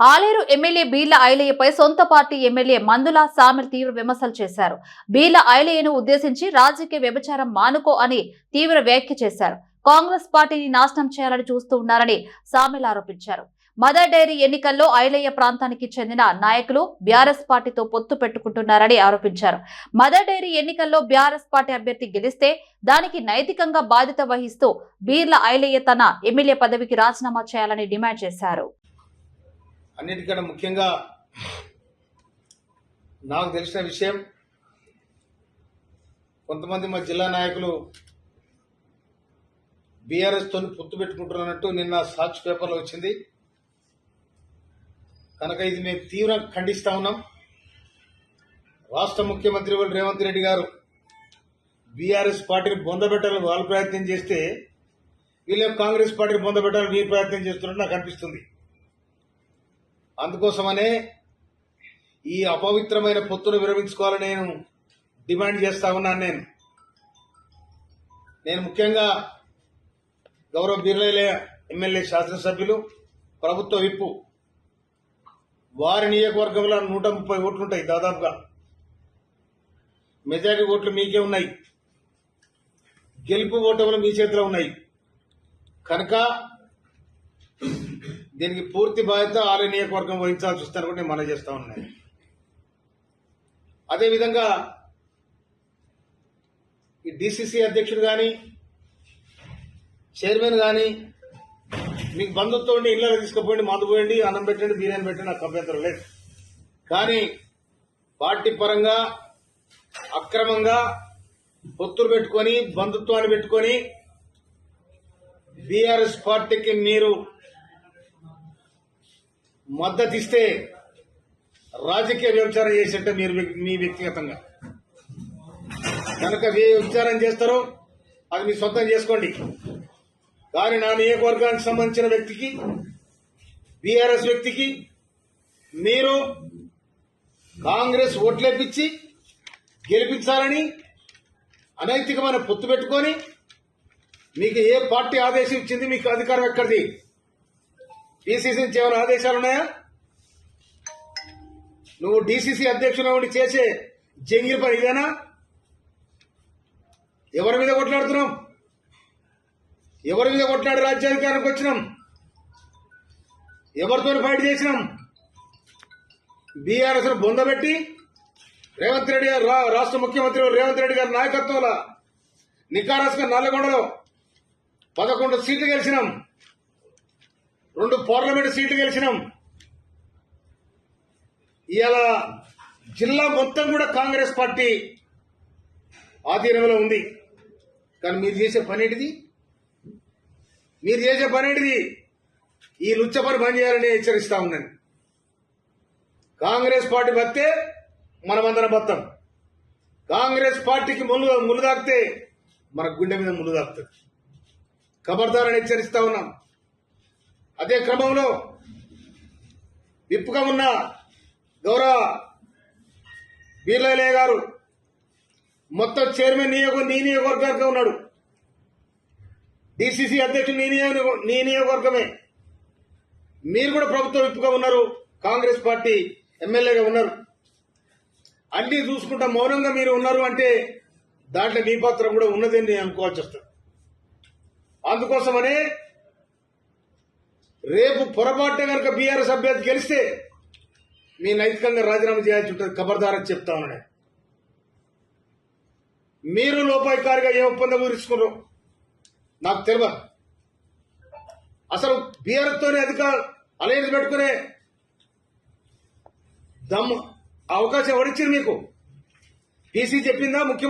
Aleru MLA Beerla ఐలయ్యపై సొంత party MLA మందుల sawmill తీవ్ర విమర్శలు చేశారు. బీర్ల ఐలయ్యను ఉద్దేశించి రాజకీయ వ్యభిచారం మానుకో అని తీవ్ర వ్యాఖ్య చేశారు. కాంగ్రెస్ పార్టీని నాశనం చేయాలని చూస్తూ ఉన్నారని సామిల్ ఆరోపించారు. మదర్ డైరీ ఎన్నికల్లో ఐలయ్య ప్రాంతానికి చెందిన నాయకులు బీఆర్ఎస్ పార్టీతో పొత్తు పెట్టుకుంటున్నారని ఆరోపించారు. మదర్ డైరీ ఎన్నికల్లో బీఆర్ఎస్ పార్టీ అభ్యర్థి గెలిస్తే దానికి నైతికంగా బాధ్యత వహిస్తూ బీర్ల ఐలయ్య తన ఎమ్మెల్యే పదవికి రాజీనామా చేయాలని డిమాండ్ చేశారు. అన్నిటికన్నా ముఖ్యంగా నాకు తెలిసిన విషయం కొంతమంది మా జిల్లా నాయకులు బీఆర్ఎస్తో పొత్తు పెట్టుకుంటున్నట్టు నిన్న సాక్షి పేపర్లో వచ్చింది. కనుక ఇది మేము తీవ్రంగా ఖండిస్తా ఉన్నాం. రాష్ట్ర ముఖ్యమంత్రి రేవంత్ రెడ్డి గారు బీఆర్ఎస్ పార్టీని బొందబెట్టాలని వాళ్ళు ప్రయత్నం చేస్తే వీళ్ళేం కాంగ్రెస్ పార్టీని బొందబెట్టాలని మీరు ప్రయత్నం చేస్తున్నట్టు నాకు అనిపిస్తుంది. అందుకోసమనే ఈ అపవిత్రమైన పొత్తును విరమించుకోవాలని నేను డిమాండ్ చేస్తా ఉన్నాను నేను. నేను ముఖ్యంగా గౌరవ బిర్లైల ఎమ్మెల్యే శాసనసభ్యులు ప్రభుత్వ విప్పు వారి నియోజకవర్గంలో నూట ముప్పై ఓట్లు ఉంటాయి దాదాపుగా. మెజారిటీ ఓట్లు మీకే ఉన్నాయి. గెలుపు ఓటములు మీ చేతిలో ఉన్నాయి. కనుక దీనికి పూర్తి బాధ్యత ఆలయ నియోజకవర్గం వహించాల్సి వస్తుందని కూడా నేను మనం చేస్తా ఉన్నాను అదేవిధంగా ఈ డిసిసి అధ్యక్షుడు కానీ చైర్మన్ కానీ మీకు బంధుత్వం ఉండి ఇళ్ళలో తీసుకుపోయండి మందు పోయండి అన్నం పెట్టండి బిర్యానీ పెట్టండి నాకు అభ్యంతరం లేదు. కానీ పార్టీ పరంగా అక్రమంగా పొత్తులు పెట్టుకొని బంధుత్వాన్ని పెట్టుకొని బీఆర్ఎస్ పార్టీకి మీరు మద్దతిస్తే రాజకీయ వ్యభిచారం చేసేట మీరు మీ వ్యక్తిగతంగా. కనుక ఏ వ్యభిచారం చేస్తారో అది మీ సొంతం చేసుకోండి. కానీ నా నియోజకవర్గానికి సంబంధించిన వ్యక్తికి బీఆర్ఎస్ వ్యక్తికి మీరు కాంగ్రెస్ ఓట్లేపించి గెలిపించాలని అనైతికమైన పొత్తు పెట్టుకొని మీకు ఏ పార్టీ ఆదేశం ఇచ్చింది మీకు అధికారం ఎక్కడిది? పిసిసి నుంచి ఏమైనా ఆదేశాలు ఉన్నాయా? నువ్వు డిసిసి అధ్యక్షుడు ఉండి చేసే జంగిల్ పని ఇదేనా? ఎవరి మీద కొట్లాడుతున్నాం? ఎవరి మీద కొట్లాడి రాజ్యాధికారానికి వచ్చినాం? ఎవరితో ఫైట్ చేసినాం? బీఆర్ఎస్ బొందబెట్టి రేవంత్ రెడ్డి గారు రా- రాష్ట్ర ముఖ్యమంత్రి రేవంత్ రెడ్డి గారి నాయకత్వంలో నికారస్గా నల్లగొండలో పదకొండు సీట్లు గెలిచినాం. రెండు పార్లమెంట్ సీట్లు గెలిచినాం. ఇవాళ జిల్లా మొత్తం కూడా కాంగ్రెస్ పార్టీ ఆధీనంలో ఉంది. కానీ మీరు చేసే పని ఏంటిది? మీరు చేసే పని ఏంటిది? ఈ లుచ్చ పని బంద్ చేయాలని హెచ్చరిస్తా ఉన్నాను. కాంగ్రెస్ పార్టీ బతే మనమందరం బతాం. కాంగ్రెస్ పార్టీకి ముళ్ళు ముళ్ళు తాకితే మన గుండె మీద ముళ్ళు తాకుతుంది. ఖబర్దారని హెచ్చరిస్తా ఉన్నాం. అదే క్రమంలో విప్పుగా ఉన్న గౌరవ బీర్లయ్య గారు మొత్తం చైర్మన్ నియోగ నీ నియోగవర్గంగా ఉన్నాడు. డిసిసి అధ్యక్షుడు నీ నియోగ నీ నియోగవర్గమే. మీరు కూడా ప్రభుత్వ విప్పుగా ఉన్నారు. కాంగ్రెస్ పార్టీ ఎమ్మెల్యేగా ఉన్నారు. అన్ని చూసుకుంటా మౌనంగా మీరు ఉన్నారు అంటే దాంట్లో మీ పాత్ర కూడా ఉన్నదని నేను అనుకోవాల్సి వస్తుంది. అందుకోసమనే రేపు పొరపాటున కనుక బీఆర్ఎస్ అభ్యర్థి గెలిస్తే మీ నైతికంగా రాజీనామా చేయాల్సి ఉంటుంది. ఖబర్దారని చెప్తా ఉన్నాను మీరు లోపాయికారిగా ఏ ఒప్పందం కుదుర్చుకున్నారు నాకు తెలియదు. అసలు బీఆర్ఎస్తోనే అధికార అధిక అలయన్స్ పెట్టుకునే దమ్ అవకాశం ఎవరిచ్చారు మీకు? టీసీ చెప్పిందా ముఖ్యమంత్రి